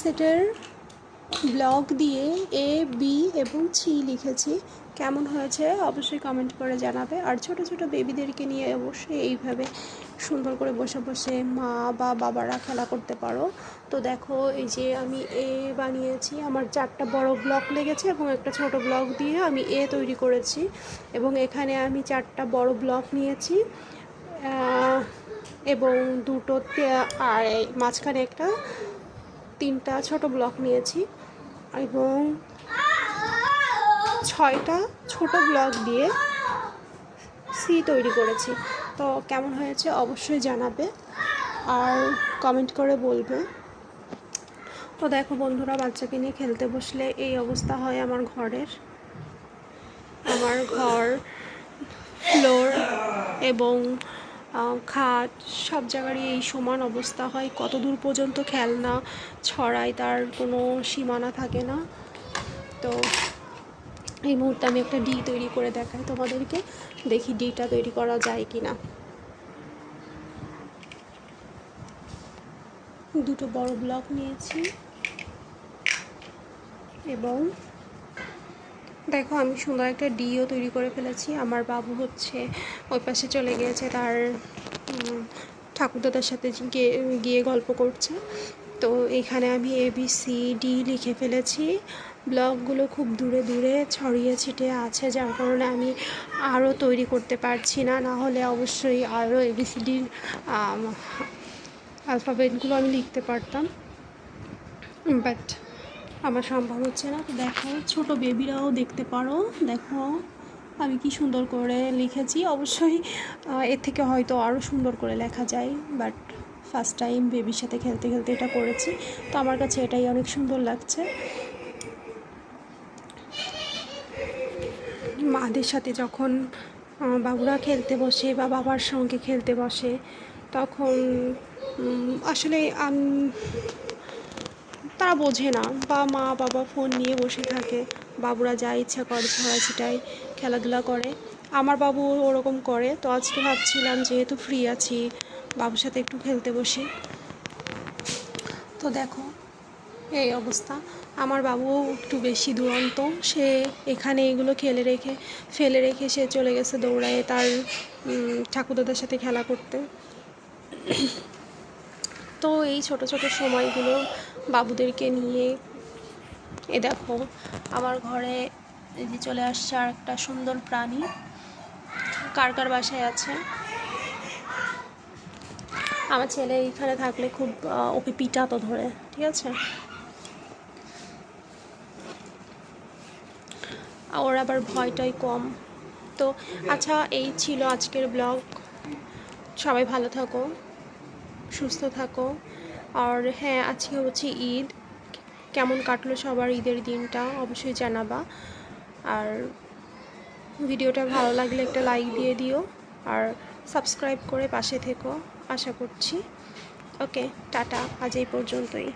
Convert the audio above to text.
সেটের ব্লগ দিয়ে A B এবং সি লিখেছি। কেমন হয়েছে? অবশ্যই কমেন্ট করে জানাবে। আর ছোট ছোট বেবিদেরকে নিয়ে অবশ্যই এইভাবে সুন্দর করে বসে বসে মা বা বাবারা খেলা করতে পারো। তো দেখো, এই যে আমি এ বানিয়েছি। আমার চারটা বড় ব্লক লেগেছে এবং একটা ছোট ব্লক দিয়ে আমি এ তৈরি করেছি। এবং এখানে আমি চারটা বড় ব্লক নিয়েছি। এবং দুটো আর মাঝখানে একটা তিনটা ছোট ব্লক নিয়েছি এবং ছয়টা ছোট ব্লক দিয়ে সি তৈরি করেছি। তো কেমন হয়েছে অবশ্যই জানাবে আর কমেন্ট করে বলবে। তো দেখো বন্ধুরা, বাচ্চাকে নিয়ে খেলতে বসলে এই অবস্থা হয় আমার ঘরের। আমার ঘর ফ্লোর এবং খাট, সব জায়গারই এই সমান অবস্থা হয়। কত দূর পর্যন্ত খেলনা ছড়ায় তার কোনো সীমানা থাকে না। তো এই মুহূর্তে আমি একটা ডি তৈরি করে দেখাই তোমাদেরকে। দেখি ডিটা তৈরি করা যায় কি না দুটো বড় ব্লক নিয়েছি। এবং দেখো, আমি সুন্দর একটা ডিও তৈরি করে ফেলেছি। আমার বাবু হচ্ছে ওই পাশে চলে গিয়েছে, তার ঠাকুরদাদার সাথে গিয়ে গিয়ে গল্প করছে। তো এখানে আমি এ বি সি ডি লিখে ফেলেছি। ব্লকগুলো খুব দূরে দূরে ছড়িয়ে ছিটিয়ে আছে, যার কারণে আমি আরও তৈরি করতে পারছি না। না হলে অবশ্যই আরও এ বি সি ডির অ্যালফাবেটগুলো আমি লিখতে পারতাম। বাট আমার সম্ভব হচ্ছে না। তো দেখো, ছোট বেবিরাও দেখতে পারো। দেখো, আমি কি সুন্দর করে লিখেছি। অবশ্যই এর থেকে হয়তো আরও সুন্দর করে লেখা যায় বাট ফার্স্ট টাইম বেবির সাথে খেলতে খেলতে এটা করেছি। তো আমার কাছে এটাই অনেক সুন্দর লাগছে। মাদের সাথে যখন বাবুরা খেলতে বসে বা বাবার সঙ্গে খেলতে বসে, তখন আসলে তারা বোঝে না। বা মা বাবা ফোন নিয়ে বসে থাকে। বাবুরা যা ইচ্ছা করে ছড়াছিটাই খেলাধুলা করে। আমার বাবু ওরকম করে। তো আজকে ভাবছিলাম, যেহেতু ফ্রি আছি, বাবুর সাথে একটু খেলতে বসি। তো দেখো, এই অবস্থা। আমার বাবু একটু বেশি দুরন্ত। সে এখানে এগুলো খেলে রেখে, ফেলে রেখে সে চলে গেছে দৌড়ায় তার ঠাকুরদাদার সাথে খেলা করতে। তো এই ছোট ছোট সময়গুলো বাবুদেরকে নিয়ে, এ দেখো, আমার ঘরে যে চলে আসছে আর একটা সুন্দর প্রাণী। কার কার বাসায় আছে? আমার ছেলে এইখানে থাকলে খুব ওকে পিটাতো ধরে, ঠিক আছে? ওর আবার ভয়টাই কম। তো আচ্ছা এই ছিল আজকের ব্লগ। সবাই ভালো থাকো। সুস্থ থাকো। আর হ্যাঁ আজকে হচ্ছে ঈদ। কেমন কাটলো সবার ঈদের দিনটা অবশ্যই জানাবা। আর ভিডিওটা ভালো লাগলে একটা লাইক দিয়ে দিও। আর সাবস্ক্রাইব করে পাশে থেকো, আশা করছি। ওকে টাটা, আজ এই পর্যন্তই।